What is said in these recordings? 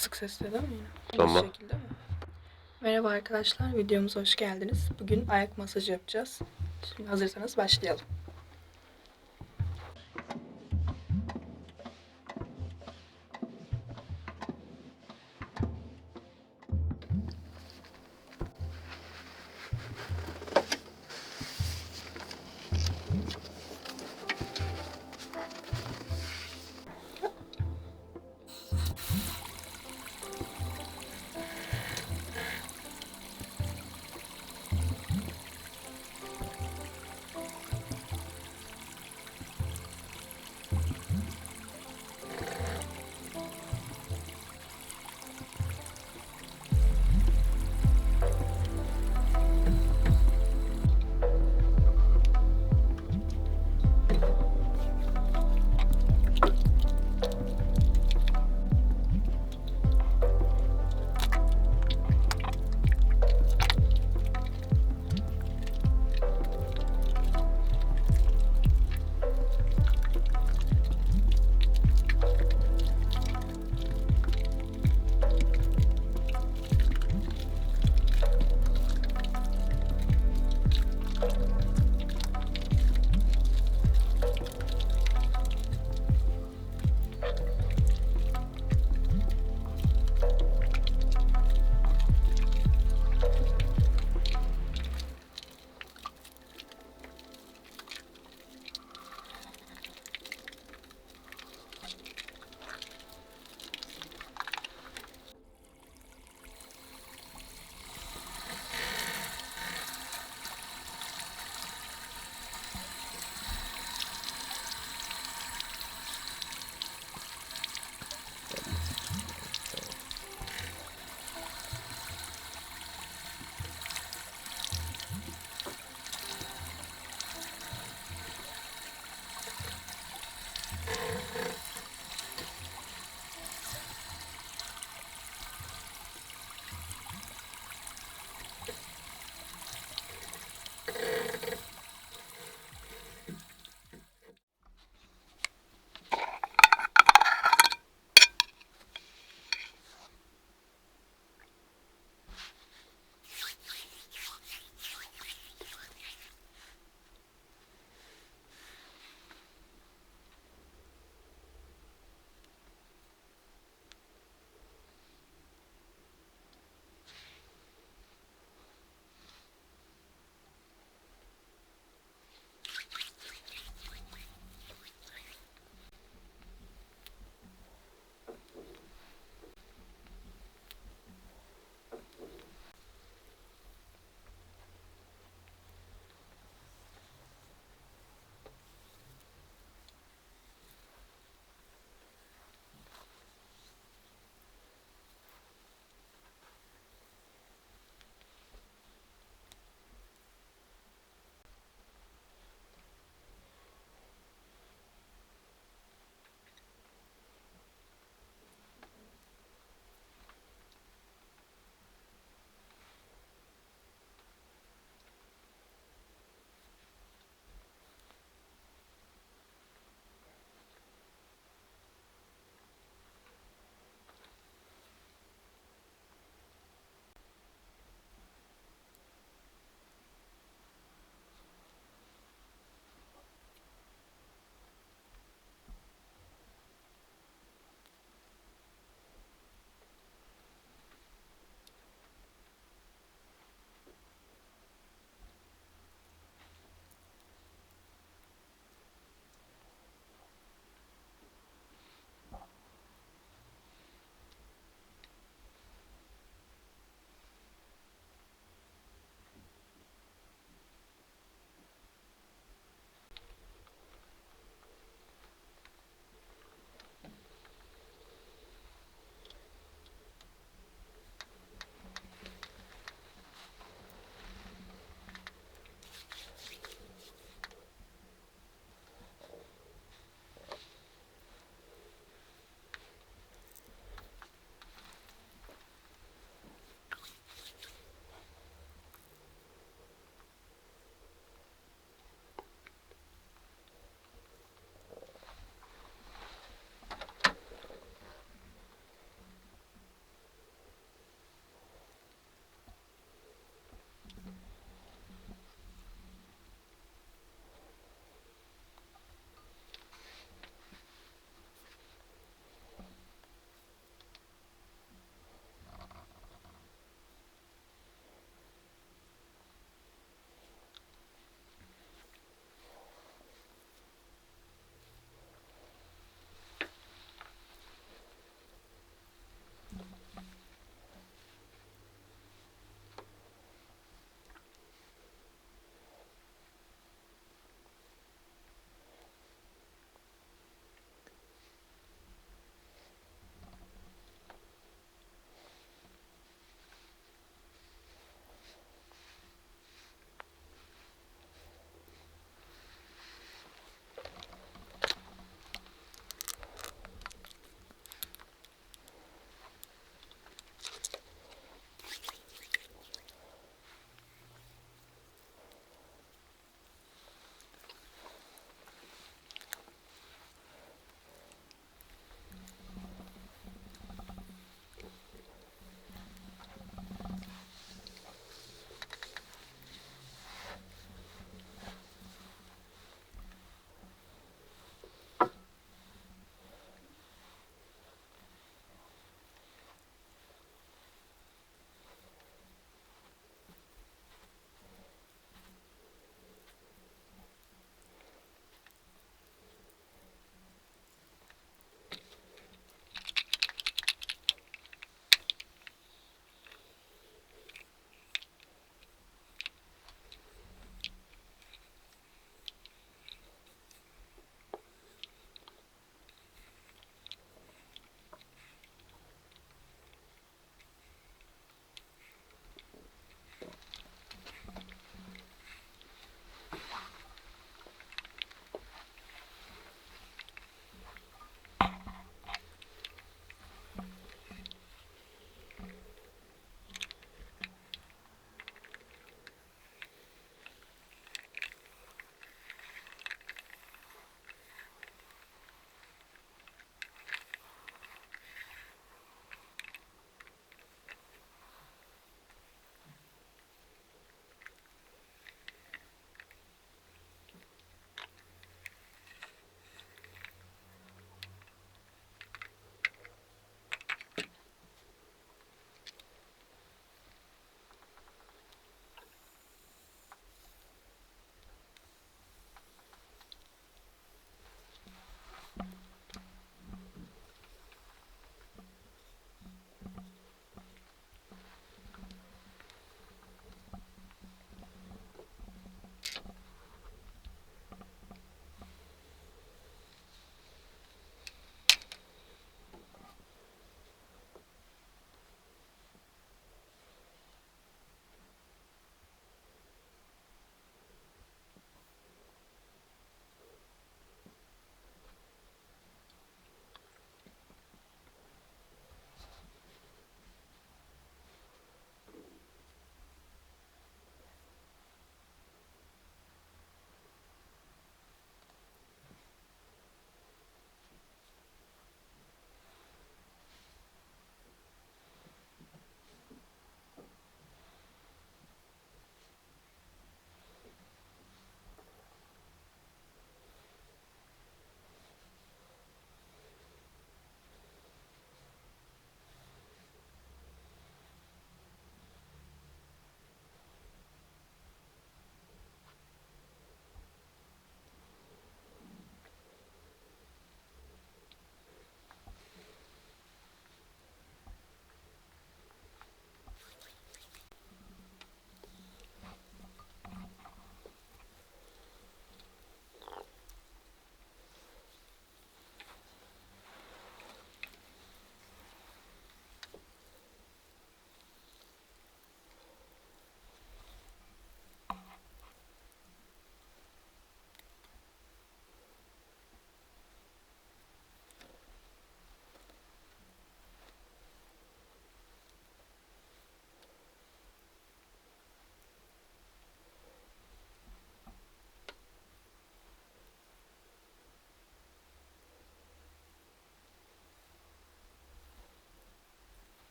kısık sesle değil mi yine? Bu Tamam. şekilde mi? Merhaba arkadaşlar, videomuza hoş geldiniz. Bugün ayak masajı yapacağız. Şimdi hazırsanız başlayalım.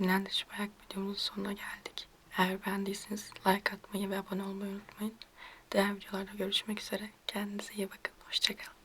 Dinlendirici bir ayak videomuzun sonuna geldik. Eğer beğendiyseniz like atmayı ve abone olmayı unutmayın. Diğer videolarda görüşmek üzere. Kendinize iyi bakın. Hoşçakalın.